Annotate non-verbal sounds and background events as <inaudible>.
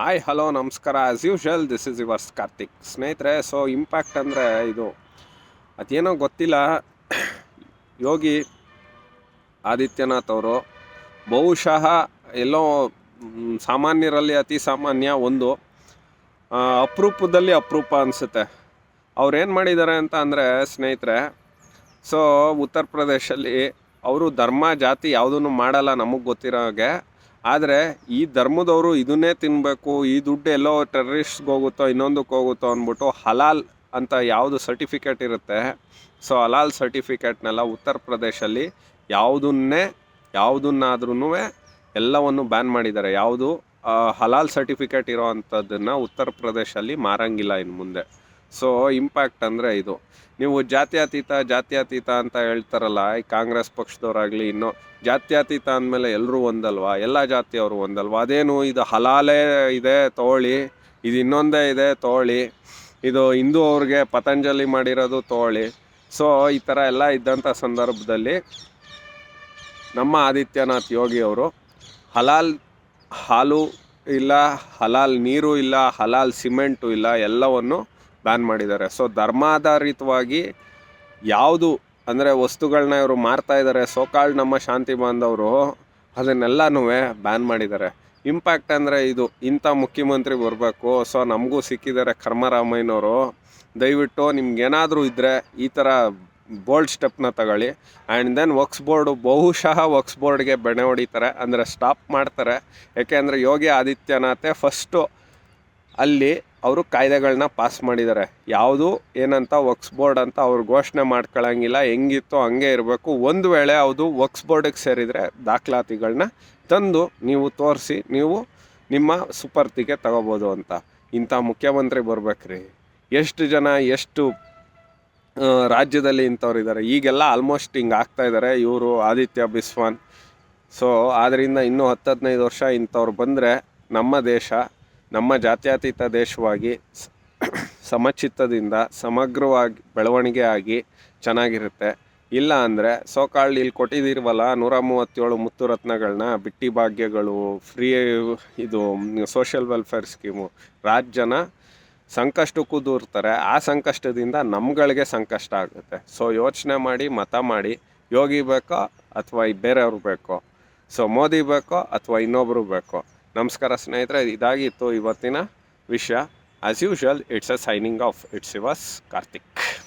Hi hello ನಮಸ್ಕಾರ. As usual this is yours Karthik ಸ್ನೇಹಿತರೆ so impact ಅಂದರೆ ಇದು, ಅದೇನೋ ಗೊತ್ತಿಲ್ಲ. ಯೋಗಿ ಆದಿತ್ಯನಾಥ್ ಅವರು, ಬಹುಶಃ ಎಲ್ಲೋ ಸಾಮಾನ್ಯರಲ್ಲಿ ಅತಿ ಸಾಮಾನ್ಯ ಒಂದು ಅಪರೂಪದಲ್ಲಿ ಅಪರೂಪ ಅನಿಸುತ್ತೆ. ಅವ್ರೇನು ಮಾಡಿದ್ದಾರೆ ಅಂತ ಅಂದರೆ, ಸ್ನೇಹಿತರೆ ಸೊ ಉತ್ತರ ಪ್ರದೇಶಲ್ಲಿ ಅವರು ಧರ್ಮ ಜಾತಿ ಯಾವುದನ್ನು ಮಾಡಲ್ಲ ನಮಗೆ ಗೊತ್ತಿರೋ ಹಾಗೆ ಆದರೆ ಈ ಧರ್ಮದವರು ಇದನ್ನೇ ತಿನ್ನಬೇಕು ಈ ದುಡ್ಡು ಎಲ್ಲೋ ಟೆರರಿಸ್ಟ್ಗೆ ಹೋಗುತ್ತೋ, ಇನ್ನೊಂದಕ್ಕೆ ಹೋಗುತ್ತೋ ಅಂದ್ಬಿಟ್ಟು ಹಲಾಲ್ ಅಂತ ಯಾವುದು ಸರ್ಟಿಫಿಕೇಟ್ ಇರುತ್ತೆ, ಸೊ ಹಲಾಲ್ ಸರ್ಟಿಫಿಕೇಟ್ನೆಲ್ಲ ಉತ್ತರ ಪ್ರದೇಶಲ್ಲಿ ಯಾವುದನ್ನೇ ಯಾವುದನ್ನಾದ್ರೂ ಎಲ್ಲವನ್ನು ಬ್ಯಾನ್ ಮಾಡಿದ್ದಾರೆ. ಯಾವುದು ಹಲಾಲ್ ಸರ್ಟಿಫಿಕೇಟ್ ಇರೋ ಅಂಥದ್ದನ್ನು ಉತ್ತರ ಪ್ರದೇಶಲ್ಲಿ ಮಾರಂಗಿಲ್ಲ ಇನ್ನು ಮುಂದೆ. ಸೊ ಇಂಪ್ಯಾಕ್ಟ್ ಅಂದರೆ ಇದು. ನೀವು ಜಾತ್ಯಾತೀತ ಜಾತ್ಯಾತೀತ ಅಂತ ಹೇಳ್ತಾರಲ್ಲ, ಈ ಕಾಂಗ್ರೆಸ್ ಪಕ್ಷದವರಾಗಲಿ ಇನ್ನೂ ಜಾತ್ಯಾತೀತ ಅಂದಮೇಲೆ ಎಲ್ಲರೂ ಒಂದಲ್ವಾ? ಎಲ್ಲ ಜಾತಿಯವರು ಒಂದಲ್ವಾ? ಅದೇನು ಇದು ಹಲಾಲೇ ಇದೆ, ತೋಳಿ. ಇದು ಇನ್ನೊಂದೇ ಇದೆ, ತೋಳಿ. ಇದು ಹಿಂದೂ ಅವ್ರಿಗೆ ಪತಂಜಲಿ ಮಾಡಿರೋದು ತೋಳಿ. ಸೊ ಈ ಥರ ಎಲ್ಲ ಇದ್ದಂಥ ಸಂದರ್ಭದಲ್ಲಿ ನಮ್ಮ ಆದಿತ್ಯನಾಥ್ ಯೋಗಿ ಅವರು ಹಲಾಲ್ ಹಾಲು ಇಲ್ಲ, ಹಲಾಲ್ ನೀರು ಇಲ್ಲ, ಹಲಾಲ್ ಸಿಮೆಂಟು ಇಲ್ಲ, ಎಲ್ಲವನ್ನು ಬ್ಯಾನ್ ಮಾಡಿದ್ದಾರೆ. ಸೊ ಧರ್ಮಾಧಾರಿತವಾಗಿ ಯಾವುದು ಅಂದರೆ ವಸ್ತುಗಳನ್ನ ಇವರು ಮಾರ್ತಾ ಇದ್ದಾರೆ ಸೋಕಾಳ್ ನಮ್ಮ ಶಾಂತಿ ಬಾಂಧವರು ಅದನ್ನೆಲ್ಲನೂ ಬ್ಯಾನ್ ಮಾಡಿದ್ದಾರೆ. ಇಂಪ್ಯಾಕ್ಟ್ ಅಂದರೆ ಇದು, ಇಂಥ ಮುಖ್ಯಮಂತ್ರಿ ಬರಬೇಕು ಸೊ ನಮಗೂ ಸಿಕ್ಕಿದ್ದಾರೆ ಕರ್ಮರಾಮಯ್ಯನವರು. ದಯವಿಟ್ಟು ನಿಮ್ಗೇನಾದರೂ ಇದ್ದರೆ ಈ ಥರ ಬೋಲ್ಡ್ ಸ್ಟೆಪ್ನ ತಗೊಳ್ಳಿ. ಆ್ಯಂಡ್ ದೆನ್ ವಕ್ಸ್ ಬೋರ್ಡು ಬಹುಶಃ ವಕ್ಸ್ ಬೋರ್ಡ್ಗೆ ಬೆಣೆ ಹೊಡಿತಾರೆ. ಅಂದರೆ ಸ್ಟಾಪ್ ಮಾಡ್ತಾರೆ. ಯಾಕೆ ಅಂದರೆ ಯೋಗಿ ಆದಿತ್ಯನಾಥೆ ಫಸ್ಟು ಅಲ್ಲಿ ಅವರು ಕಾಯ್ದೆಗಳನ್ನ ಪಾಸ್ ಮಾಡಿದ್ದಾರೆ. ಯಾವುದು ಏನಂತ ವಕ್ಸ್ ಬೋರ್ಡ್ ಅಂತ ಅವ್ರು ಘೋಷಣೆ ಮಾಡ್ಕೊಳ್ಳೋಂಗಿಲ್ಲ ಹೆಂಗಿತ್ತು ಹಂಗೆ ಇರಬೇಕು. ಒಂದು ವೇಳೆ ಅದು ವಕ್ಸ್ ಬೋರ್ಡಿಗೆ ಸೇರಿದರೆ ದಾಖಲಾತಿಗಳನ್ನ ತಂದು ನೀವು ತೋರಿಸಿ, ನೀವು ನಿಮ್ಮ ಸುಪರ್ತಿಗೆ ತಗೋಬೋದು ಅಂತ. ಇಂಥ ಮುಖ್ಯಮಂತ್ರಿ ಬರ್ಬೇಕ್ರಿ. ಎಷ್ಟು ಜನ, ಎಷ್ಟು ರಾಜ್ಯದಲ್ಲಿ ಇಂಥವ್ರು ಇದ್ದಾರೆ ಈಗೆಲ್ಲ ಆಲ್ಮೋಸ್ಟ್ ಹಿಂಗೆ ಆಗ್ತಾ ಇದ್ದಾರೆ ಇವರು ಆದಿತ್ಯ ಬಿಸ್ವಾನ್. ಸೊ ಆದ್ದರಿಂದ ಇನ್ನೂ ಹತ್ತು ಹದಿನೈದು ವರ್ಷ ಇಂಥವ್ರು ಬಂದರೆ ನಮ್ಮ ದೇಶ ನಮ್ಮ ಜಾತ್ಯತೀತ ದೇಶವಾಗಿ <clears throat> ಸಮಚಿತ್ತದಿಂದ ಸಮಗ್ರವಾಗಿ ಬೆಳವಣಿಗೆ ಆಗಿ ಚೆನ್ನಾಗಿರುತ್ತೆ. ಇಲ್ಲ ಅಂದರೆ ಸೋಕಾಳ್ ಇಲ್ಲಿ ಕೊಟ್ಟಿದ್ದೀರವಲ್ಲ ನೂರ ಮೂವತ್ತೇಳು ಮುತ್ತು ರತ್ನಗಳನ್ನ ಬಿಟ್ಟಿ ಭಾಗ್ಯಗಳು ಫ್ರೀ ಇದು ಸೋಷಿಯಲ್ ವೆಲ್ಫೇರ್ ಸ್ಕೀಮು ರಾಜ್ಯನ ಸಂಕಷ್ಟಕ್ಕೂ ದೂರ್ತಾರೆ. ಆ ಸಂಕಷ್ಟದಿಂದ ನಮ್ಗಳಿಗೆ ಸಂಕಷ್ಟ ಆಗುತ್ತೆ. ಸೊ ಯೋಚನೆ ಮಾಡಿ, ಮತ ಮಾಡಿ, ಯೋಗಿ ಬೇಕೋ ಅಥವಾ ಬೇರೆಯವ್ರು ಬೇಕೋ? ಸೊ ಮೋದಿ ಬೇಕೋ ಅಥವಾ ಇನ್ನೊಬ್ಬರು ಬೇಕೋ? ನಮಸ್ಕಾರ ಸ್ನೇಹಿತರೆ ಇದಾಗಿತ್ತು ಇವತ್ತಿನ ವಿಷಯ. As usual it's a signing off it's yours Karthik